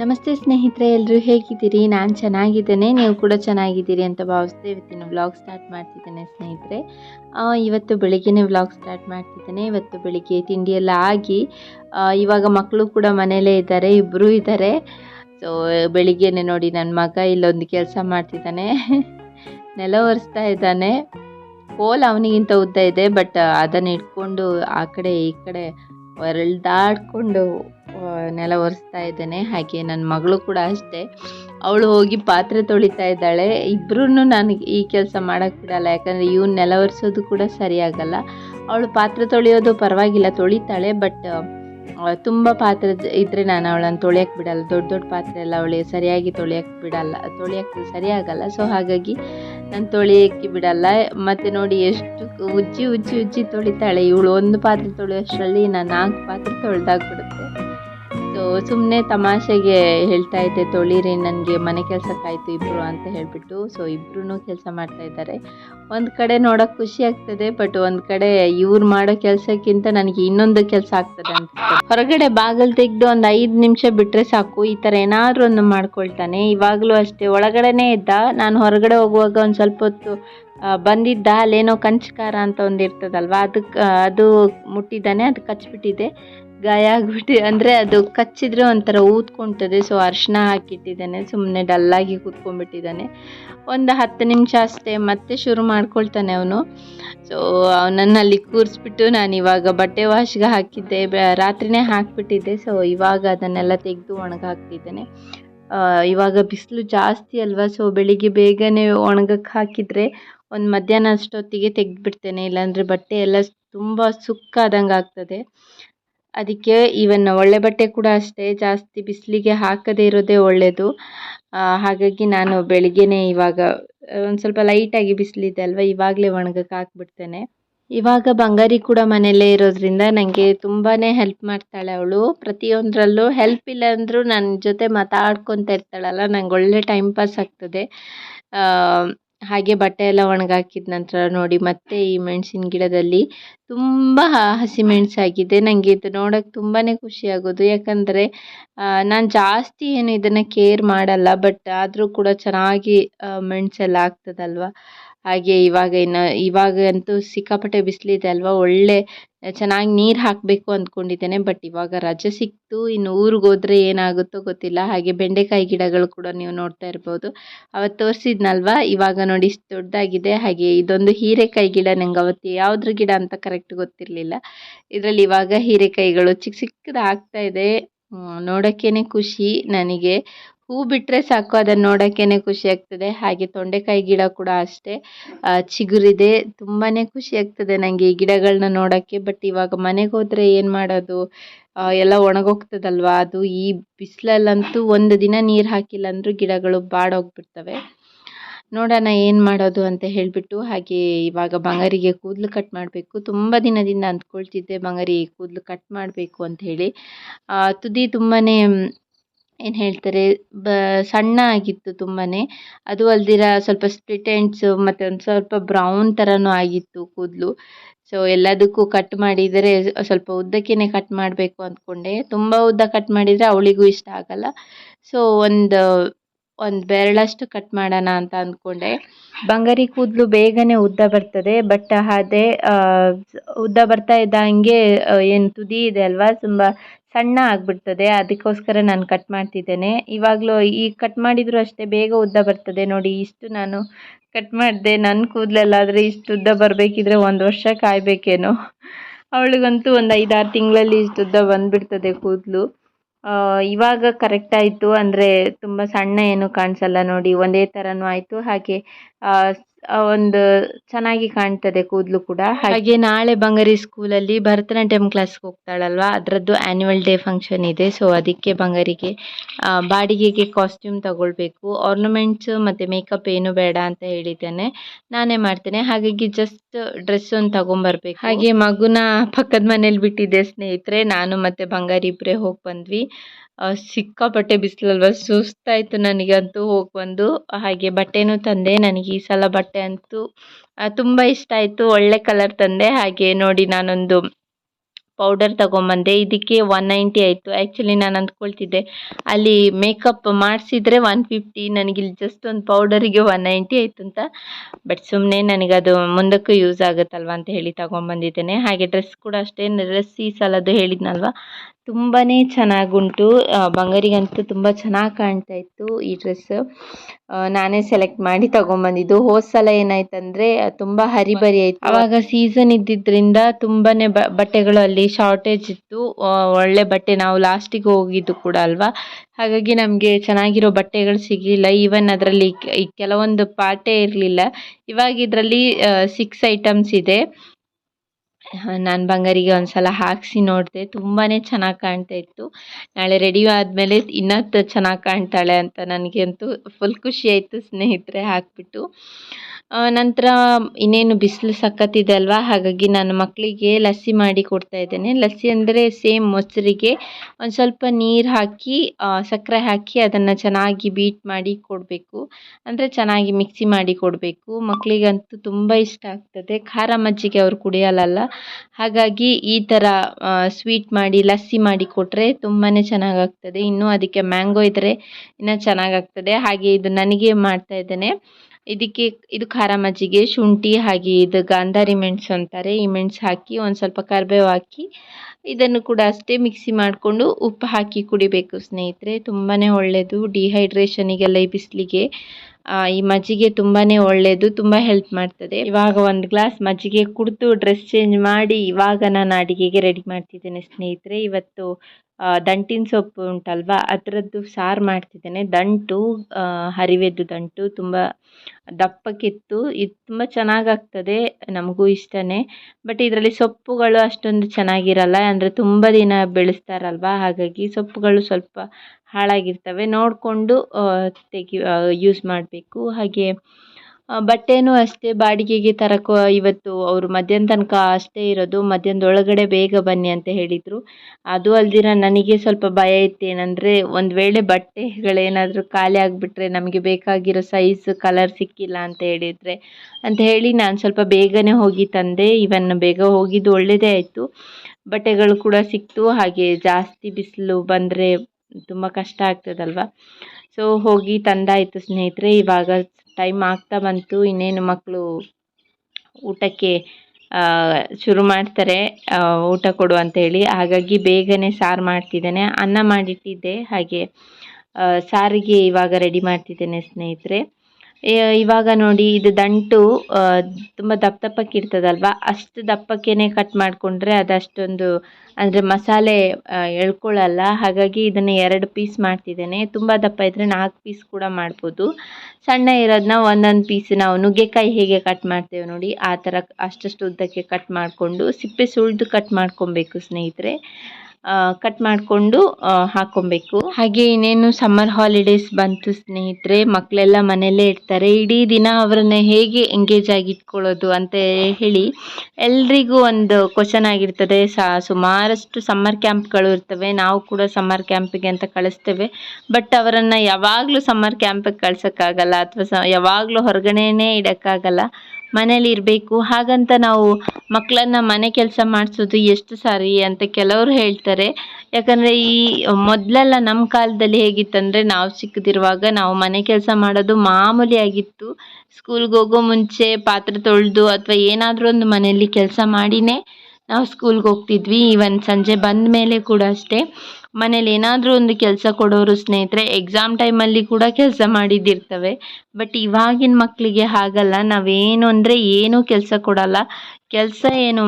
ನಮಸ್ತೆ ಸ್ನೇಹಿತರೆ ಎಲ್ಲರೂ ಹೇಗಿದ್ದೀರಿ? ನಾನು ಚೆನ್ನಾಗಿದ್ದೇನೆ, ನೀವು ಕೂಡ ಚೆನ್ನಾಗಿದ್ದೀರಿ ಅಂತ ಭಾವಿಸ್ತಾ ಇವತ್ತಿನ ವ್ಲಾಗ್ ಸ್ಟಾರ್ಟ್ ಮಾಡ್ತಿದ್ದೇನೆ ಸ್ನೇಹಿತರೆ. ಇವತ್ತು ಬೆಳಿಗ್ಗೆನೇ ವ್ಲಾಗ್ ಸ್ಟಾರ್ಟ್ ಮಾಡ್ತಿದ್ದೇನೆ. ಇವತ್ತು ಬೆಳಿಗ್ಗೆ ತಿಂಡಿ ಎಲ್ಲ ಆಗಿ ಇವಾಗ ಮಕ್ಕಳು ಕೂಡ ಮನೆಯಲ್ಲೇ ಇದ್ದಾರೆ ಇಬ್ಬರೂ ಇದ್ದಾರೆ. ಸೊ ಬೆಳಿಗ್ಗೆನೆ ನೋಡಿ ನನ್ನ ಮಗ ಇಲ್ಲೊಂದು ಕೆಲಸ ಮಾಡ್ತಿದ್ದಾನೆ. ನೆಲ ಒರೆಸ್ತಾ ಇದ್ದಾನೆ. ಕೋಲ್ ಅವನಿಗಿಂತ ಉದ್ದ ಇದೆ ಬಟ್ ಅದನ್ನು ಇಟ್ಕೊಂಡು ಆ ಕಡೆ ಈ ಕಡೆ ಹೊರಳ್ದಾಡ್ಕೊಂಡು ಆ, ನೆಲ ಒರೆಸ್ತಾ ಇದ್ದೇನೆ. ಹಾಗೆ ನನ್ನ ಮಗಳು ಕೂಡ ಅಷ್ಟೇ. ಅವಳು ಹೋಗಿ ಪಾತ್ರೆ ತೊಳಿತಾ ಇದ್ದಾಳೆ. ಇಬ್ಬರೂ ನನಗೆ ಈ ಕೆಲಸ ಮಾಡೋಕ್ಕೆ ಬಿಡಲ್ಲ. ಯಾಕಂದರೆ ಇವ್ನು ನೆಲ ಒರೆಸೋದು ಕೂಡ ಸರಿಯಾಗಲ್ಲ. ಅವಳು ಪಾತ್ರೆ ತೊಳೆಯೋದು ಪರವಾಗಿಲ್ಲ ತೊಳಿತಾಳೆ. ಬಟ್ ತುಂಬ ಪಾತ್ರೆ ಇದ್ದರೆ ನಾನು ಅವಳನ್ನು ತೊಳೆಯೋಕ್ಕೆ ಬಿಡಲ್ಲ. ದೊಡ್ಡ ದೊಡ್ಡ ಪಾತ್ರೆ ಎಲ್ಲ ಅವಳಿಗೆ ಸರಿಯಾಗಿ ತೊಳೆಯೋಕ್ಕೆ ಬಿಡಲ್ಲ ತೊಳೆಯೋಕ್ಕೆ ಸರಿಯಾಗಲ್ಲ. ಸೊ ಹಾಗಾಗಿ ನಾನು ತೊಳೆಯೋಕ್ಕೆ ಬಿಡಲ್ಲ. ಮತ್ತು ನೋಡಿ ಎಷ್ಟು ಉಜ್ಜಿ ಉಜ್ಜಿ ಉಜ್ಜಿ ತೊಳಿತಾಳೆ. ಇವಳು ಒಂದು ಪಾತ್ರೆ ತೊಳೆಯೋಷ್ಟರಲ್ಲಿ ನಾನು ನಾಲ್ಕು ಪಾತ್ರೆ ತೊಳೆದಾಗ್ಬಿಡುತ್ತೆ. ಸೊ ಸುಮ್ಮನೆ ತಮಾಷೆಗೆ ಹೇಳ್ತಾ ಇದ್ದೆ, ತೊಳಿರಿ, ನನಗೆ ಮನೆ ಕೆಲಸಕ್ಕಾಯ್ತು ಇಬ್ಬರು ಅಂತ ಹೇಳಿಬಿಟ್ಟು. ಸೊ ಇಬ್ಬರೂ ಕೆಲಸ ಮಾಡ್ತಾ ಇದ್ದಾರೆ. ಒಂದು ಕಡೆ ನೋಡೋಕೆ ಖುಷಿ ಆಗ್ತದೆ ಬಟ್ ಒಂದು ಕಡೆ ಇವ್ರು ಮಾಡೋ ಕೆಲಸಕ್ಕಿಂತ ನನಗೆ ಇನ್ನೊಂದು ಕೆಲಸ ಆಗ್ತದೆ ಅಂತ ಹೊರಗಡೆ ಬಾಗಿಲು ತೆಗೆದು ಒಂದು ಐದು ನಿಮಿಷ ಬಿಟ್ಟರೆ ಸಾಕು, ಈ ಥರ ಏನಾದರೂ ಒಂದು ಮಾಡ್ಕೊಳ್ತಾನೆ. ಇವಾಗಲೂ ಅಷ್ಟೇ, ಒಳಗಡೆನೇ ಇದ್ದ, ನಾನು ಹೊರಗಡೆ ಹೋಗುವಾಗ ಒಂದು ಸ್ವಲ್ಪ ಹೊತ್ತು ಬಂದಿದ್ದ, ಅಲ್ಲೇನೋ ಕಂಚಕಾರ ಅಂತ ಒಂದು ಇರ್ತದಲ್ವ ಅದಕ್ಕೆ ಅದು ಮುಟ್ಟಿದ್ದಾನೆ, ಅದು ಕಚ್ಬಿಟ್ಟಿದೆ. ಗಾಯ ಆಗ್ಬಿಟ್ಟು, ಅಂದರೆ ಅದು ಕಚ್ಚಿದ್ರೆ ಒಂಥರ ಊದ್ಕೊಂತದೆ ಸೊ ಅರಿಶಿನ ಹಾಕಿಟ್ಟಿದ್ದಾನೆ ಸುಮ್ಮನೆ ಡಲ್ಲಾಗಿ ಕೂತ್ಕೊಂಡ್ಬಿಟ್ಟಿದ್ದಾನೆ. ಒಂದು ಹತ್ತು ನಿಮಿಷ ಅಷ್ಟೇ, ಮತ್ತೆ ಶುರು ಮಾಡ್ಕೊಳ್ತಾನೆ ಅವನು. ಸೊ ಅವನನ್ನು ಅಲ್ಲಿ ಕೂರಿಸ್ಬಿಟ್ಟು ನಾನು ಇವಾಗ ಬಟ್ಟೆ ವಾಶ್ಗೆ ಹಾಕಿದ್ದೆ ರಾತ್ರಿನೇ ಹಾಕಿಬಿಟ್ಟಿದ್ದೆ. ಸೊ ಇವಾಗ ಅದನ್ನೆಲ್ಲ ತೆಗೆದು ಒಣಗಾಕ್ತಿದ್ದಾನೆ. ಇವಾಗ ಬಿಸಿಲು ಜಾಸ್ತಿ ಅಲ್ವಾ? ಸೊ ಬೆಳಿಗ್ಗೆ ಬೇಗನೆ ಒಣಗಕ್ಕೆ ಹಾಕಿದರೆ ಒಂದು ಮಧ್ಯಾಹ್ನ ಅಷ್ಟೊತ್ತಿಗೆ ತೆಗೆದುಬಿಡ್ತೇನೆ. ಇಲ್ಲಾಂದರೆ ಬಟ್ಟೆ ಎಲ್ಲ ತುಂಬ ಸುಕ್ಕಾದಂಗೆ ಆಗ್ತದೆ. ಅದಕ್ಕೆ ಈವನ್ ಒಳ್ಳೆ ಬಟ್ಟೆ ಕೂಡ ಅಷ್ಟೇ ಜಾಸ್ತಿ ಬಿಸಿಲಿಗೆ ಹಾಕದೇ ಇರೋದೇ ಒಳ್ಳೆಯದು ಹಾಗಾಗಿ ನಾನು ಬೆಳಿಗ್ಗೆನೇ ಇವಾಗ ಒಂದು ಸ್ವಲ್ಪ ಲೈಟಾಗಿ ಬಿಸಿಲಿದೆ ಅಲ್ವಾ, ಇವಾಗಲೇ ಒಣಗಕ್ಕೆ ಹಾಕ್ಬಿಡ್ತೇನೆ. ಇವಾಗ ಬಂಗಾರಿ ಕೂಡ ಮನೆಯಲ್ಲೇ ಇರೋದ್ರಿಂದ ನನಗೆ ತುಂಬಾ ಹೆಲ್ಪ್ ಮಾಡ್ತಾಳೆ ಅವಳು. ಪ್ರತಿಯೊಂದರಲ್ಲೂ ಹೆಲ್ಪ್ ಇಲ್ಲ ಅಂದರೂ ನನ್ನ ಜೊತೆ ಮಾತಾಡ್ಕೊತ ಇರ್ತಾಳಲ್ಲ, ನಂಗೆ ಒಳ್ಳೆ ಟೈಮ್ ಪಾಸ್ ಆಗ್ತದೆ. ಹಾಗೆ ಬಟ್ಟೆ ಎಲ್ಲ ಒಣಗಾಕಿದ ನಂತರ ನೋಡಿ ಮತ್ತೆ ಈ ಮೆಣಸಿನ ಗಿಡದಲ್ಲಿ ತುಂಬ ಹಸಿಮೆಣಸಾಗಿದೆ ನನಗೆ ಇದು ನೋಡೋಕ್ಕೆ ತುಂಬಾ ಖುಷಿ ಆಗೋದು. ಯಾಕಂದರೆ ನಾನು ಜಾಸ್ತಿ ಏನು ಇದನ್ನು ಕೇರ್ ಮಾಡಲ್ಲ ಬಟ್ ಆದರೂ ಕೂಡ ಚೆನ್ನಾಗಿ ಮೆಣಸೆಲ್ಲ ಆಗ್ತದಲ್ವ? ಹಾಗೆ ಇವಾಗ ಇನ್ನು ಇವಾಗಂತೂ ಸಿಕ್ಕಾಪಟ್ಟೆ ಬಿಸಿಲಿದೆ ಅಲ್ವಾ? ಒಳ್ಳೆ, ಚೆನ್ನಾಗಿ ನೀರು ಹಾಕಬೇಕು ಅಂದ್ಕೊಂಡಿದ್ದೇನೆ ಬಟ್ ಇವಾಗ ರಜೆ ಸಿಕ್ತು. ಇನ್ನು ಊರಿಗೆ ಹೋದರೆ ಏನಾಗುತ್ತೋ ಗೊತ್ತಿಲ್ಲ. ಹಾಗೆ ಬೆಂಡೆಕಾಯಿ ಗಿಡಗಳು ಕೂಡ ನೀವು ನೋಡ್ತಾ ಇರ್ಬೋದು. ಅವತ್ತು ತೋರಿಸಿದ್ನಲ್ವ? ಇವಾಗ ನೋಡಿ ಇಷ್ಟು ದೊಡ್ಡದಾಗಿದೆ. ಹಾಗೆ ಇದೊಂದು ಹೀರೆಕಾಯಿ ಗಿಡ. ನಂಗೆ ಅವತ್ತು ಯಾವುದ್ರ ಗಿಡ ಅಂತ ಕರೆಕ್ಟ್ ಗೊತ್ತಿರಲಿಲ್ಲ. ಇದರಲ್ಲಿ ಇವಾಗ ಹೀರೆಕಾಯಿಗಳು ಚಿಕ್ಕ ಚಿಕ್ಕದಾಗ್ತಾ ಇದೆ. ನೋಡೋಕ್ಕೇ ಖುಷಿ. ನನಗೆ ಹೂ ಬಿಟ್ಟರೆ ಸಾಕು ಅದನ್ನು ನೋಡೋಕ್ಕೇ ಖುಷಿ ಆಗ್ತದೆ. ಹಾಗೆ ತೊಂಡೆಕಾಯಿ ಗಿಡ ಕೂಡ ಅಷ್ಟೇ. ಚಿಗುರಿದೆ ತುಂಬಾ ಖುಷಿ ಆಗ್ತದೆ ನನಗೆ ಈ ಗಿಡಗಳನ್ನ ನೋಡೋಕ್ಕೆ. ಬಟ್ ಇವಾಗ ಮನೆಗೆ ಹೋದರೆ ಏನು ಮಾಡೋದು? ಎಲ್ಲ ಒಣಗೋಗ್ತದಲ್ವಾ? ಅದು ಈ ಬಿಸಿಲಲ್ಲಂತೂ ಒಂದು ದಿನ ನೀರು ಹಾಕಿಲ್ಲ ಅಂದರೂ ಗಿಡಗಳು ಬಾಡೋಗ್ಬಿಡ್ತವೆ. ನೋಡೋಣ ಏನು ಮಾಡೋದು ಅಂತ ಹೇಳಿಬಿಟ್ಟು ಹಾಗೆ ಇವಾಗ ಬಂಗಾರಿಗೆ ಕೂದಲು ಕಟ್ ಮಾಡಬೇಕು. ತುಂಬ ದಿನದಿಂದ ಅಂದ್ಕೊಳ್ತಿದ್ದೆ ಬಂಗಾರಿ ಕೂದಲು ಕಟ್ ಮಾಡಬೇಕು ಅಂತ ಹೇಳಿ. ತುದಿ ತುಂಬಾ ಏನು ಹೇಳ್ತಾರೆ, ಬ, ಸಣ್ಣ ಆಗಿತ್ತು ತುಂಬಾ ಅದು ಅಲ್ದಿರ ಸ್ವಲ್ಪ ಸ್ಪ್ಲಿಟ್ ಎಂಡ್ಸು ಮತ್ತು ಒಂದು ಸ್ವಲ್ಪ ಬ್ರೌನ್ ಥರನೂ ಆಗಿತ್ತು ಕೂದಲು. ಸೊ ಎಲ್ಲದಕ್ಕೂ ಕಟ್ ಮಾಡಿದರೆ ಸ್ವಲ್ಪ ಉದ್ದಕ್ಕೇ ಕಟ್ ಮಾಡಬೇಕು ಅಂದ್ಕೊಂಡೆ. ತುಂಬ ಉದ್ದ ಕಟ್ ಮಾಡಿದರೆ ಅವಳಿಗೂ ಇಷ್ಟ ಆಗಲ್ಲ. ಸೊ ಒಂದು ಒಂದು ಬೆರಳಷ್ಟು ಕಟ್ ಮಾಡೋಣ ಅಂತ ಅಂದ್ಕೊಂಡೆ ಬಂಗಾರಿ ಕೂದಲು ಬೇಗನೆ ಉದ್ದ ಬರ್ತದೆ, ಬಟ್ ಅದೇ ಉದ್ದ ಬರ್ತಾ ಇದ್ದಂಗೆ ಏನು ತುದಿ ಇದೆ ಅಲ್ವಾ, ತುಂಬ ಸಣ್ಣ ಆಗಿಬಿಡ್ತದೆ, ಅದಕ್ಕೋಸ್ಕರ ನಾನು ಕಟ್ ಮಾಡ್ತಿದ್ದೇನೆ. ಇವಾಗಲೂ ಈ ಕಟ್ ಮಾಡಿದರೂ ಅಷ್ಟೇ ಬೇಗ ಉದ್ದ ಬರ್ತದೆ ನೋಡಿ, ಇಷ್ಟು ನಾನು ಕಟ್ ಮಾಡಿದೆ ನನ್ನ ಕೂದಲೆಲ್ಲಾದರೆ ಇಷ್ಟು ಉದ್ದ ಬರಬೇಕಿದ್ರೆ ಒಂದು ವರ್ಷ ಕಾಯಬೇಕೇನೋ. ಅವಳಿಗಂತೂ ಒಂದು ಐದಾರು ತಿಂಗಳಲ್ಲಿ ಇಷ್ಟು ಉದ್ದ ಬಂದುಬಿಡ್ತದೆ ಕೂದಲು. ಇವಾಗ ಕರೆಕ್ಟ್ ಆಯಿತು ಅಂದರೆ ತುಂಬ ಸಣ್ಣ ಏನು ಕಾಣಿಸಲ್ಲ ನೋಡಿ ಒಂದೇ ಥರನೂ ಆಯಿತು. ಹಾಗೆ ಒಂದು ಚೆನ್ನಾಗಿ ಕಾಣ್ತದೆ ಕೂದಲು ಕೂಡ. ಹಾಗೆ ನಾಳೆ ಬಂಗಾರಿ ಸ್ಕೂಲಲ್ಲಿ ಭರತನಾಟ್ಯಂ ಕ್ಲಾಸ್ಗೆ ಹೋಗ್ತಾಳಲ್ವಾ? ಅದರದ್ದು ಆ್ಯನ್ಯುವಲ್ ಡೇ ಫಂಕ್ಷನ್ ಇದೆ. ಸೊ ಅದಕ್ಕೆ ಬಂಗಾರಿಗೆ ಬಾಡಿಗೆಗೆ ಕಾಸ್ಟ್ಯೂಮ್ ತಗೊಳ್ಬೇಕು. ಆರ್ನಮೆಂಟ್ಸ್ ಮತ್ತು ಮೇಕಪ್ ಏನು ಬೇಡ ಅಂತ ಹೇಳಿದ್ದೇನೆ. ನಾನೇ ಮಾಡ್ತೇನೆ. ಹಾಗಾಗಿ ಜಸ್ಟ್ ಡ್ರೆಸ್ ಒಂದು ತಗೊಂಬರ್ಬೇಕು. ಹಾಗೆ ಮಗುನ ಪಕ್ಕದ ಮನೇಲಿ ಬಿಟ್ಟಿದ್ದೆ ಸ್ನೇಹಿತರೆ, ನಾನು ಮತ್ತು ಬಂಗಾರಿ ಇಬ್ಬರೇ ಹೋಗಿ ಬಂದ್ವಿ. ಸಿಕ್ಕಾಪಟ್ಟೆ ಬಿಸಿಲಲ್ವ? ಸುಸ್ತಾಯಿತು ನನಗಂತೂ ಹೋಗಿ ಬಂದು. ಹಾಗೆ ಬಟ್ಟೆನೂ ತಂದೆ, ನನಗೆ ಈ ಸಲ ಬಟ್ಟೆ ಅಂತೂ ತುಂಬ ಇಷ್ಟ ಆಯಿತು. ಒಳ್ಳೆ ಕಲರ್ ತಂದೆ. ಹಾಗೆ ನೋಡಿ ನಾನೊಂದು ಪೌಡರ್ ತಗೊಂಬಂದೆ. ಇದಕ್ಕೆ ಒನ್ ನೈಂಟಿ ಆಯಿತು. ಆ್ಯಕ್ಚುಲಿ ನಾನು ಅಂದ್ಕೊಳ್ತಿದ್ದೆ, ಅಲ್ಲಿ ಮೇಕಪ್ ಮಾಡಿಸಿದ್ರೆ ಒನ್ ಫಿಫ್ಟಿ ನನಗಿಲ್ಲಿ ಜಸ್ಟ್ ಒಂದು ಪೌಡರಿಗೆ ಒನ್ ನೈಂಟಿ ಆಯಿತು ಅಂತ. ಬಟ್ ಸುಮ್ಮನೆ ನನಗದು ಮುಂದಕ್ಕೂ ಯೂಸ್ ಆಗುತ್ತಲ್ವ ಅಂತ ಹೇಳಿ ತಗೊಂಬಂದಿದ್ದೇನೆ. ಹಾಗೆ ಡ್ರೆಸ್ ಕೂಡ ಅಷ್ಟೇ. ಡ್ರೆಸ್ ಈ ಸಲದ್ದು ಹೇಳಿದ್ನಲ್ವ? ತುಂಬಾ ಚೆನ್ನಾಗುಂಟು. ಬಂಗಾರಿಗಂತೂ ತುಂಬ ಚೆನ್ನಾಗಿ ಕಾಣ್ತಾ ಇತ್ತು ಈ ಡ್ರೆಸ್ ನಾನೇ ಸೆಲೆಕ್ಟ್ ಮಾಡಿ ತಗೊಂಬಂದಿದ್ದು. ಹೋದ ಸಲ ಏನಾಯ್ತಂದರೆ ತುಂಬ ಹರಿಬರಿ ಆಯಿತು. ಆವಾಗ ಸೀಸನ್ ಇದ್ದಿದ್ದರಿಂದ ತುಂಬಾ ಬಟ್ಟೆಗಳು ಅಲ್ಲಿ ಶಾರ್ಟೇಜ್ ಇತ್ತು. ಒಳ್ಳೆ ಬಟ್ಟೆ ನಾವು ಲಾಸ್ಟಿಗೆ ಹೋಗಿದ್ದು ಕೂಡ ಅಲ್ವಾ? ಹಾಗಾಗಿ ನಮಗೆ ಚೆನ್ನಾಗಿರೋ ಬಟ್ಟೆಗಳು ಸಿಗಲಿಲ್ಲ. ಈವನ್ ಅದರಲ್ಲಿ ಕೆಲವೊಂದು ಪಾರ್ಟೇ ಇರಲಿಲ್ಲ. ಇವಾಗ ಇದರಲ್ಲಿ ಸಿಕ್ಸ್ ಐಟಮ್ಸ್ ಇದೆ. ನಾನು ಬಂಗಾರಿಗೆ ಒಂದು ಸಲ ಹಾಕಿಸಿ ನೋಡಿದೆ. ತುಂಬಾ ಚೆನ್ನಾಗಿ ಕಾಣ್ತಾ ಇತ್ತು. ನಾಳೆ ರೆಡಿ ಆದಮೇಲೆ ಇನ್ನೂ ಚೆನ್ನಾಗಿ ಕಾಣ್ತಾಳೆ ಅಂತ ನನಗೆ ಅಂತೂ ಫುಲ್ ಖುಷಿ ಆಯಿತು ಸ್ನೇಹಿತರೆ, ಹಾಕಿಬಿಟ್ಟು. ನಂತರ ಇನ್ನೇನು ಬಿಸಿಲು ಸಖತ್ತಿದೆ ಅಲ್ವಾ? ಹಾಗಾಗಿ ನಾನು ಮಕ್ಕಳಿಗೆ ಲಸ್ಸಿ ಮಾಡಿ ಕೊಡ್ತಾ ಇದ್ದೇನೆ. ಲಸ್ಸಿ ಅಂದರೆ ಸೇಮ್ ಮೊಸರಿಗೆ ಒಂದು ಸ್ವಲ್ಪ ನೀರು ಹಾಕಿ ಸಕ್ಕರೆ ಹಾಕಿ ಅದನ್ನು ಚೆನ್ನಾಗಿ ಬೀಟ್ ಮಾಡಿ ಕೊಡಬೇಕು. ಅಂದರೆ ಚೆನ್ನಾಗಿ ಮಿಕ್ಸಿ ಮಾಡಿ ಕೊಡಬೇಕು. ಮಕ್ಕಳಿಗಂತೂ ತುಂಬ ಇಷ್ಟ ಆಗ್ತದೆ. ಖಾರ ಮಜ್ಜಿಗೆ ಅವರು ಕುಡಿಯಲ್ಲ ಹಾಗಾಗಿ ಈ ಥರ ಸ್ವೀಟ್ ಮಾಡಿ, ಲಸ್ಸಿ ಮಾಡಿ ಕೊಟ್ಟರೆ ತುಂಬಾ ಚೆನ್ನಾಗಾಗ್ತದೆ ಇನ್ನೂ ಅದಕ್ಕೆ ಮ್ಯಾಂಗೋ ಇದ್ದರೆ ಇನ್ನೂ ಚೆನ್ನಾಗಾಗ್ತದೆ ಹಾಗೆ ಇದು ನನಗೆ ಮಾಡ್ತಾ ಇದ್ದೇನೆ. ಇದಕ್ಕೆ ಇದು ಖಾರ ಮಜ್ಜಿಗೆ, ಶುಂಠಿ ಹಾಗೆ ಇದು ಗಾಂಧಾರಿ ಮೆಣಸು ಅಂತಾರೆ. ಈ ಮೆಣಸು ಹಾಕಿ ಒಂದು ಸ್ವಲ್ಪ ಕರಿಬೇವು ಹಾಕಿ ಇದನ್ನು ಕೂಡ ಅಷ್ಟೇ ಮಿಕ್ಸಿ ಮಾಡಿಕೊಂಡು ಉಪ್ಪು ಹಾಕಿ ಕುಡಿಬೇಕು ಸ್ನೇಹಿತರೆ. ತುಂಬಾ ಒಳ್ಳೆಯದು ಡಿಹೈಡ್ರೇಷನಿಗೆಲ್ಲ ಈ ಬಿಸಿಲಿಗೆ. ಈ ಮಜ್ಜಿಗೆ ತುಂಬಾ ಒಳ್ಳೆಯದು ತುಂಬ ಹೆಲ್ಪ್ ಮಾಡ್ತದೆ. ಇವಾಗ ಒಂದು ಗ್ಲಾಸ್ ಮಜ್ಜಿಗೆ ಕುಡಿದು ಡ್ರೆಸ್ ಚೇಂಜ್ ಮಾಡಿ ಇವಾಗ ನಾನು ಅಡುಗೆಗೆ ರೆಡಿ ಮಾಡ್ತಿದ್ದೇನೆ ಸ್ನೇಹಿತರೆ. ಇವತ್ತು ದಂಟಿನ ಸೊಪ್ಪು ಉಂಟಲ್ವಾ? ಅದರದ್ದು ಸಾರು ಮಾಡ್ತಿದ್ದೇನೆ. ದಂಟು ಹರಿವೆದ್ದು ದಂಟು. ತುಂಬ ದಪ್ಪಕ್ಕಿತ್ತು ಇದು ತುಂಬ ಚೆನ್ನಾಗಾಗ್ತದೆ ನಮಗೂ ಇಷ್ಟನೇ. ಬಟ್ ಇದರಲ್ಲಿ ಸೊಪ್ಪುಗಳು ಅಷ್ಟೊಂದು ಚೆನ್ನಾಗಿರಲ್ಲ, ಅಂದರೆ ತುಂಬ ದಿನ ಬೆಳೆಸ್ತಾರಲ್ವಾ? ಹಾಗಾಗಿ ಸೊಪ್ಪುಗಳು ಸ್ವಲ್ಪ ಹಾಳಾಗಿರ್ತವೆ. ನೋಡಿಕೊಂಡು ತೆಗಿ ಯೂಸ್ ಮಾಡಬೇಕು. ಹಾಗೆ ಬಟ್ಟೆನೂ ಅಷ್ಟೇ ಬಾಡಿಗೆಗೆ ತರಕೋ ಇವತ್ತು ಅವರು ಮಧ್ಯಾಹ್ನ ತನಕ ಅಷ್ಟೇ ಇರೋದು ಮಧ್ಯಾಹ್ನದೊಳಗಡೆ ಬೇಗ ಬನ್ನಿ ಅಂತ ಹೇಳಿದರು. ಅದು ಅಲ್ದಿರ ನನಗೆ ಸ್ವಲ್ಪ ಭಯ ಇತ್ತು ಏನಂದರೆ ಒಂದು ವೇಳೆ ಬಟ್ಟೆಗಳೇನಾದರೂ ಖಾಲಿ ಆಗಿಬಿಟ್ರೆ ನಮಗೆ ಬೇಕಾಗಿರೋ ಸೈಜ್, ಕಲರ್ ಸಿಕ್ಕಿಲ್ಲ ಅಂತ ಹೇಳಿದರೆ ಅಂತ ಹೇಳಿ ನಾನು ಸ್ವಲ್ಪ ಬೇಗನೆ ಹೋಗಿ ತಂದೆ, ಇವನ್ ಬೇಗ ಹೋಗಿದ್ದು ಒಳ್ಳೆಯದೇ ಆಯಿತು. ಬಟ್ಟೆಗಳು ಕೂಡ ಸಿಕ್ತು, ಹಾಗೆ ಜಾಸ್ತಿ ಬಿಸಿಲು ಬಂದರೆ ತುಂಬ ಕಷ್ಟ ಆಗ್ತದಲ್ವ? ಸೊ ಹೋಗಿ ತಂದಾಯಿತು ಸ್ನೇಹಿತರೆ, ಇವಾಗ ಟೈಮ್ ಆಗ್ತಾ ಬಂತು. ಇನ್ನೇನು ಮಕ್ಕಳು ಊಟಕ್ಕೆ ಶುರು ಮಾಡ್ತಾರೆ. ಊಟ ಕೊಡು ಅಂತ ಹೇಳಿ. ಹಾಗಾಗಿ ಬೇಗನೆ ಸಾರು ಮಾಡ್ತಿದ್ದೇನೆ. ಅನ್ನ ಮಾಡಿಟ್ಟಿದ್ದೆ. ಹಾಗೆ ಸಾರಿಗೆ ಇವಾಗ ರೆಡಿ ಮಾಡ್ತಿದ್ದೇನೆ ಸ್ನೇಹಿತರೆ. ಇವಾಗ ನೋಡಿ ಇದು ದಂಟು ತುಂಬ ದಪ್ಪ ದಪ್ಪಕ್ಕೆ ಇರ್ತದಲ್ವಾ ಅಷ್ಟು ದಪ್ಪಕ್ಕೇನೆ ಕಟ್ ಮಾಡಿಕೊಂಡ್ರೆ ಅದು ಅಷ್ಟೊಂದು ಅಂದರೆ ಮಸಾಲೆ ಎಳ್ಕೊಳ್ಳಲ್ಲ. ಹಾಗಾಗಿ ಇದನ್ನು ಎರಡು ಪೀಸ್ ಮಾಡ್ತಿದ್ದೇನೆ. ತುಂಬ ದಪ್ಪ ಇದ್ದರೆ ನಾಲ್ಕು ಪೀಸ್ ಕೂಡ ಮಾಡ್ಬೋದು. ಸಣ್ಣ ಇರೋದನ್ನ ಒಂದೊಂದು ಪೀಸ್ ನಾವು ನುಗ್ಗೆಕಾಯಿ ಹೇಗೆ ಕಟ್ ಮಾಡ್ತೇವೆ ನೋಡಿ. ಆ ಥರ ಅಷ್ಟಷ್ಟು ಉದ್ದಕ್ಕೆ ಕಟ್ ಮಾಡಿಕೊಂಡು, ಸಿಪ್ಪೆ ಸುಲಿದು ಕಟ್ ಮಾಡ್ಕೊಬೇಕು ಸ್ನೇಹಿತರೆ. ಕಟ್ ಮಾಡಿಕೊಂಡು ಹಾಕ್ಕೊಬೇಕು ಹಾಗೆ ಇನ್ನೇನು ಸಮ್ಮರ್ ಹಾಲಿಡೇಸ್ ಬಂತು ಸ್ನೇಹಿತರೆ ಮಕ್ಕಳೆಲ್ಲ ಮನೆಯಲ್ಲೇ ಇರ್ತಾರೆ. ಇಡೀ ದಿನ ಅವರನ್ನ ಹೇಗೆ ಎಂಗೇಜ್ ಆಗಿ ಇಟ್ಕೊಳ್ಳೋದು ಅಂತ ಹೇಳಿ ಎಲ್ರಿಗೂ ಒಂದು ಕ್ವಶನ್ ಆಗಿರ್ತದೆ. ಸಾ, ಸುಮಾರಷ್ಟು ಸಮ್ಮರ್ ಕ್ಯಾಂಪ್ಗಳು ಇರ್ತವೆ. ನಾವು ಕೂಡ ಸಮ್ಮರ್ ಕ್ಯಾಂಪಿಗೆ ಅಂತ ಕಳಿಸ್ತೇವೆ. ಬಟ್ ಅವರನ್ನು ಯಾವಾಗಲೂ ಸಮ್ಮರ್ ಕ್ಯಾಂಪಿಗೆ ಕಳ್ಸೋಕ್ಕಾಗಲ್ಲ, ಅಥವಾ ಸ, ಯಾವಾಗಲೂ ಹೊರಗಡೆನೇ ಇಡೋಕ್ಕಾಗಲ್ಲ. ಮನೇಲಿ ಇರಬೇಕು. ಹಾಗಂತ ನಾವು ಮಕ್ಕಳನ್ನ ಮನೆ ಕೆಲಸ ಮಾಡಿಸೋದು ಎಷ್ಟು ಸಾರಿ ಅಂತ ಕೆಲವರು ಹೇಳ್ತಾರೆ. ಯಾಕಂದರೆ ಈ ಮೊದಲೆಲ್ಲ ನಮ್ಮ ಕಾಲದಲ್ಲಿ ಹೇಗಿತ್ತಂದರೆ ನಾವು ಚಿಕ್ಕದಿರುವಾಗ ನಾವು ಮನೆ ಕೆಲಸ ಮಾಡೋದು ಮಾಮೂಲಿ ಆಗಿತ್ತು. ಸ್ಕೂಲ್ಗೆ ಹೋಗೋ ಮುಂಚೆ ಪಾತ್ರೆ ತೊಳೆದು ಅಥವಾ ಏನಾದರೂ ಒಂದು ಮನೆಯಲ್ಲಿ ಕೆಲಸ ಮಾಡಿನೇ ನಾವು ಸ್ಕೂಲ್ಗೆ ಹೋಗ್ತಿದ್ವಿ. ಈವನ್ ಸಂಜೆ ಬಂದ ಮೇಲೆ ಕೂಡ ಅಷ್ಟೇ. ಮನೇಲಿ ಏನಾದರೂ ಒಂದು ಕೆಲಸ ಕೊಡೋರು ಸ್ನೇಹಿತರೆ ಎಕ್ಸಾಮ್ ಟೈಮಲ್ಲಿ ಕೂಡ ಕೆಲಸ ಮಾಡಿದ್ದಿರ್ತವೆ. ಬಟ್ ಇವಾಗಿನ ಮಕ್ಕಳಿಗೆ ಹಾಗಲ್ಲ. ನಾವೇನು ಅಂದರೆ ಏನೂ ಕೆಲಸ ಕೊಡಲ್ಲ. ಕೆಲಸ ಏನು,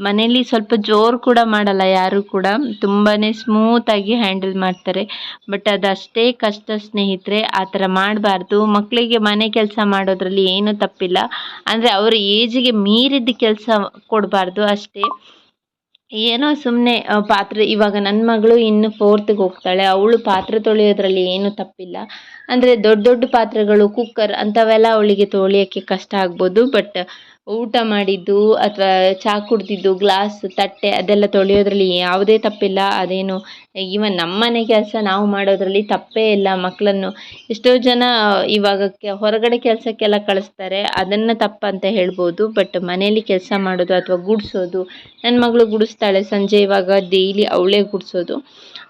ಮನೇಲಿ ಸ್ವಲ್ಪ ಜೋರು ಕೂಡ ಮಾಡಲ್ಲ ಯಾರು ಕೂಡ. ತುಂಬಾ ಸ್ಮೂತಾಗಿ ಹ್ಯಾಂಡಲ್ ಮಾಡ್ತಾರೆ. ಬಟ್ ಅದಷ್ಟೇ ಕಷ್ಟ ಸ್ನೇಹಿತರೆ, ಆ ಥರ ಮಾಡಬಾರ್ದು. ಮಕ್ಕಳಿಗೆ ಮನೆ ಕೆಲಸ ಮಾಡೋದ್ರಲ್ಲಿ ಏನೂ ತಪ್ಪಿಲ್ಲ. ಅಂದರೆ ಅವರ ಏಜಿಗೆ ಮೀರಿದ ಕೆಲಸ ಕೊಡಬಾರ್ದು ಅಷ್ಟೇ. ಏನೋ ಸುಮ್ಮನೆ ಪಾತ್ರೆ ಇವಾಗ ನನ್ನ ಮಗಳು ಇನ್ನು ಫೋರ್ತ್ಗೆ ಹೋಗ್ತಾಳೆ ಅವಳು ಪಾತ್ರೆ ತೊಳೆಯೋದ್ರಲ್ಲಿ ಏನೂ ತಪ್ಪಿಲ್ಲ. ಅಂದರೆ ದೊಡ್ಡ ದೊಡ್ಡ ಪಾತ್ರೆಗಳು ಕುಕ್ಕರ್ ಅಂಥವೆಲ್ಲ ಅವಳಿಗೆ ತೊಳೆಯೋಕ್ಕೆ ಕಷ್ಟ ಆಗ್ಬೋದು. ಬಟ್ ಊಟ ಮಾಡಿದ್ದು ಅಥವಾ ಚಹಾ ಕುಡ್ದಿದ್ದು ಗ್ಲಾಸ್ ತಟ್ಟೆ ಅದೆಲ್ಲ ತೊಳೆಯೋದ್ರಲ್ಲಿ ಯಾವುದೇ ತಪ್ಪಿಲ್ಲ. ಅದೇನು ಈವನ್ ನಮ್ಮ ಮನೆ ಕೆಲಸ ನಾವು ಮಾಡೋದ್ರಲ್ಲಿ ತಪ್ಪೇ ಇಲ್ಲ. ಮಕ್ಕಳನ್ನು ಎಷ್ಟೋ ಜನ ಇವಾಗ ಹೊರಗಡೆ ಕೆಲಸಕ್ಕೆಲ್ಲ ಕಳಿಸ್ತಾರೆ. ಅದನ್ನು ತಪ್ಪಂತ ಹೇಳ್ಬೋದು. ಬಟ್ ಮನೆಯಲ್ಲಿ ಕೆಲಸ ಮಾಡೋದು ಅಥವಾ ಗುಡಿಸೋದು ನನ್ನ ಮಗಳು ಗುಡಿಸ್ತಾಳೆ ಸಂಜೆ ಇವಾಗ ಡೈಲಿ ಅವಳೇ ಗುಡಿಸೋದು.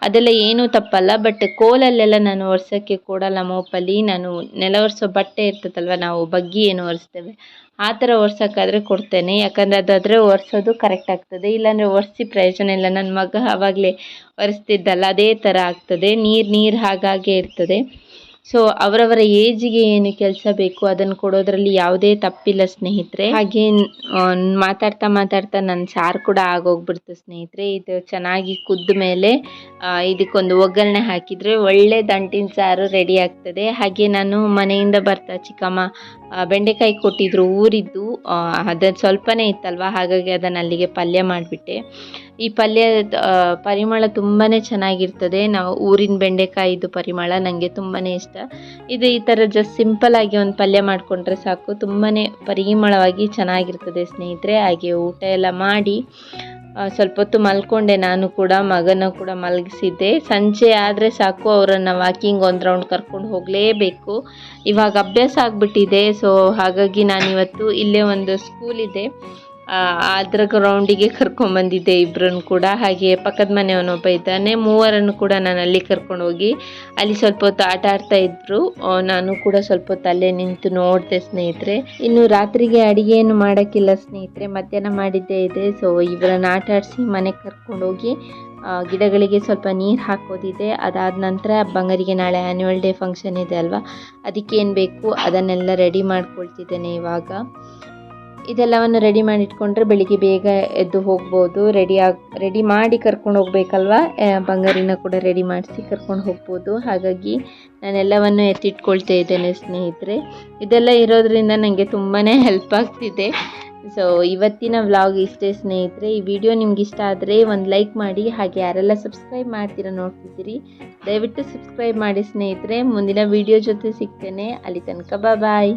ಅದೆಲ್ಲ ಏನೂ ತಪ್ಪಲ್ಲ. ಬಟ್ ಕೋಲಲ್ಲೆಲ್ಲ ನಾನು ವರ್ಷಕ್ಕೆ ಕೊಡಲ್ಲ ಮೋಪಲ್ಲಿ ನಾನು ನೆಲ ಒರೆಸೋ ಬಟ್ಟೆ ಇರ್ತದಲ್ವ, ನಾವು ಬಗ್ಗಿ ಏನು ಒರೆಸ್ತೇವೆ. ಆ ಥರ ಒರ್ಸೋಕ್ಕಾದ್ರೆ ಕೊಡ್ತೇನೆ. ಯಾಕಂದರೆ ಅದಾದರೆ ಒರೆಸೋದು ಕರೆಕ್ಟ್ ಆಗ್ತದೆ. ಇಲ್ಲಾಂದರೆ ಒರೆಸಿ ಪ್ರಯೋಜನ ಇಲ್ಲ. ನನ್ನ ಮಗ ಆವಾಗಲೇ ಒರೆಸ್ತಿದ್ದಲ್ಲ, ಅದೇ ಥರ ಆಗ್ತದೆ. ನೀರು ನೀರು ಹಾಗಾಗೇ ಇರ್ತದೆ. ಸೊ ಅವರವರ ಏಜಿಗೆ ಏನು ಕೆಲಸ ಬೇಕು ಅದನ್ನು ಕೊಡೋದ್ರಲ್ಲಿ ಯಾವುದೇ ತಪ್ಪಿಲ್ಲ ಸ್ನೇಹಿತರೆ. ಹಾಗೆ ಮಾತಾಡ್ತಾ ಮಾತಾಡ್ತಾ ನನ್ನ ಸಾರು ಕೂಡ ಆಗೋಗ್ಬಿಡ್ತು ಸ್ನೇಹಿತರೆ. ಇದು ಚೆನ್ನಾಗಿ ಕುದ್ದ ಮೇಲೆ ಇದಕ್ಕೊಂದು ಒಗ್ಗರಣೆ ಹಾಕಿದರೆ ಒಳ್ಳೆ ದಂಟಿನ ಸಾರು ರೆಡಿ ಆಗ್ತದೆ. ಹಾಗೆ ನಾನು ಮನೆಯಿಂದ ಬರ್ತಾ ಚಿಕ್ಕಮ್ಮ ಬೆಂಡೆಕಾಯಿ ಕೊಟ್ಟಿದ್ರು, ಊರಿದ್ದು ಅದು ಸ್ವಲ್ಪನೇ ಇತ್ತಲ್ವ? ಹಾಗಾಗಿ ಅದನ್ನು ಅಲ್ಲಿಗೆ ಪಲ್ಯ ಮಾಡಿಬಿಟ್ಟೆ. ಈ ಪಲ್ಯ ಪರಿಮಳ ತುಂಬಾ ಚೆನ್ನಾಗಿರ್ತದೆ. ನಾವು ಊರಿನ ಬೆಂಡೆಕಾಯಿದು ಪರಿಮಳ ನನಗೆ ತುಂಬಾ ಇಷ್ಟ. ಇದು ಈ ಥರ ಜಸ್ಟ್ ಸಿಂಪಲಾಗಿ ಒಂದು ಪಲ್ಯ ಮಾಡಿಕೊಂಡ್ರೆ ಸಾಕು. ತುಂಬಾ ಪರಿಮಳವಾಗಿ ಚೆನ್ನಾಗಿರ್ತದೆ ಸ್ನೇಹಿತರೆ. ಹಾಗೆ ಊಟ ಎಲ್ಲ ಮಾಡಿ ಸ್ವಲ್ಪ ಹೊತ್ತು ಮಲ್ಕೊಂಡೆ ನಾನು ಕೂಡ, ಮಗನ ಕೂಡ ಮಲಗಿಸಿದ್ದೆ. ಸಂಜೆ ಆದರೆ ಸಾಕು, ಅವರನ್ನು ವಾಕಿಂಗ್ ಒಂದು ರೌಂಡ್ ಕರ್ಕೊಂಡು ಹೋಗಲೇಬೇಕು. ಇವಾಗ ಅಭ್ಯಾಸ ಆಗಿಬಿಟ್ಟಿದೆ ಸೊ ಹಾಗಾಗಿ ನಾನಿವತ್ತು ಇಲ್ಲೇ ಒಂದು ಸ್ಕೂಲ್ ಇದೆ. ಅದ್ರ ಗ್ರೌಂಡಿಗೆ ಕರ್ಕೊಂಬಂದಿದ್ದೆ ಇಬ್ಬರನ್ನು ಕೂಡ. ಹಾಗೆ ಪಕ್ಕದ ಮನೆಯವನೊಬ್ಬ ಇದ್ದಾನೆ. ಮೂವರನ್ನು ಕೂಡ ನಾನು ಅಲ್ಲಿ ಕರ್ಕೊಂಡು ಹೋಗಿ ಅಲ್ಲಿ ಸ್ವಲ್ಪ ಹೊತ್ತು ಆಟ ಆಡ್ತಾ ಇದ್ರು. ನಾನು ಕೂಡ ಸ್ವಲ್ಪ ಹೊತ್ತು ಅಲ್ಲೇ ನಿಂತು ನೋಡಿದೆ ಸ್ನೇಹಿತರೆ. ಇನ್ನು ರಾತ್ರಿಗೆ ಅಡಿಗೆ ಏನು ಮಾಡೋಕ್ಕಿಲ್ಲ ಸ್ನೇಹಿತರೆ. ಮಧ್ಯಾಹ್ನ ಮಾಡಿದ್ದೇ ಇದೆ. ಸೊ ಇವರನ್ನು ಆಟ ಆಡಿಸಿ ಮನೆಗೆ ಕರ್ಕೊಂಡು ಹೋಗಿ ಗಿಡಗಳಿಗೆ ಸ್ವಲ್ಪ ನೀರು ಹಾಕೋದಿದೆ. ಅದಾದ ನಂತರ ಬಂಗಾರಿಗೆ ನಾಳೆ ಆ್ಯನ್ಯುವಲ್ ಡೇ ಫಂಕ್ಷನ್ ಇದೆ ಅಲ್ವಾ? ಅದಕ್ಕೇನು ಬೇಕು? ಅದನ್ನೆಲ್ಲ ರೆಡಿ ಮಾಡ್ಕೊಳ್ತಿದ್ದೇನೆ ಇವಾಗ. ಇದೆಲ್ಲವನ್ನು ರೆಡಿ ಮಾಡಿ ಇಟ್ಕೊಂಡ್ರೆ ಬೆಳಿಗ್ಗೆ ಬೇಗ ಎದ್ದು ಹೋಗ್ಬೋದು. ರೆಡಿ ಆಗಿ ರೆಡಿ ಮಾಡಿ ಕರ್ಕೊಂಡು ಹೋಗ್ಬೇಕಲ್ವ? ಬಂಗಾರಿನ ಕೂಡ ರೆಡಿ ಮಾಡಿಸಿ ಕರ್ಕೊಂಡು ಹೋಗ್ಬೋದು. ಹಾಗಾಗಿ ನಾನೆಲ್ಲವನ್ನು ಎತ್ತಿಟ್ಕೊಳ್ತಾ ಇದ್ದೇನೆ ಸ್ನೇಹಿತರೆ. ಇದೆಲ್ಲ ಇರೋದ್ರಿಂದ ನನಗೆ ತುಂಬಾ ಹೆಲ್ಪ್ ಆಗ್ತಿದೆ. ಸೊ ಇವತ್ತಿನ ವ್ಲಾಗ್ ಇಷ್ಟೇ ಸ್ನೇಹಿತರೆ. ಈ ವಿಡಿಯೋ ನಿಮ್ಗೆ ಇಷ್ಟ ಆದರೆ ಒಂದು ಲೈಕ್ ಮಾಡಿ, ಹಾಗೆ ಯಾರೆಲ್ಲ ಸಬ್ಸ್ಕ್ರೈಬ್ ಮಾಡ್ತೀರಾ ನೋಡ್ತಿದ್ದೀರಿ, ದಯವಿಟ್ಟು ಸಬ್ಸ್ಕ್ರೈಬ್ ಮಾಡಿ ಸ್ನೇಹಿತರೆ. ಮುಂದಿನ ವಿಡಿಯೋ ಜೊತೆ ಸಿಗ್ತೇನೆ. ಅಲ್ಲಿ ತನಕ ಬಾಯ್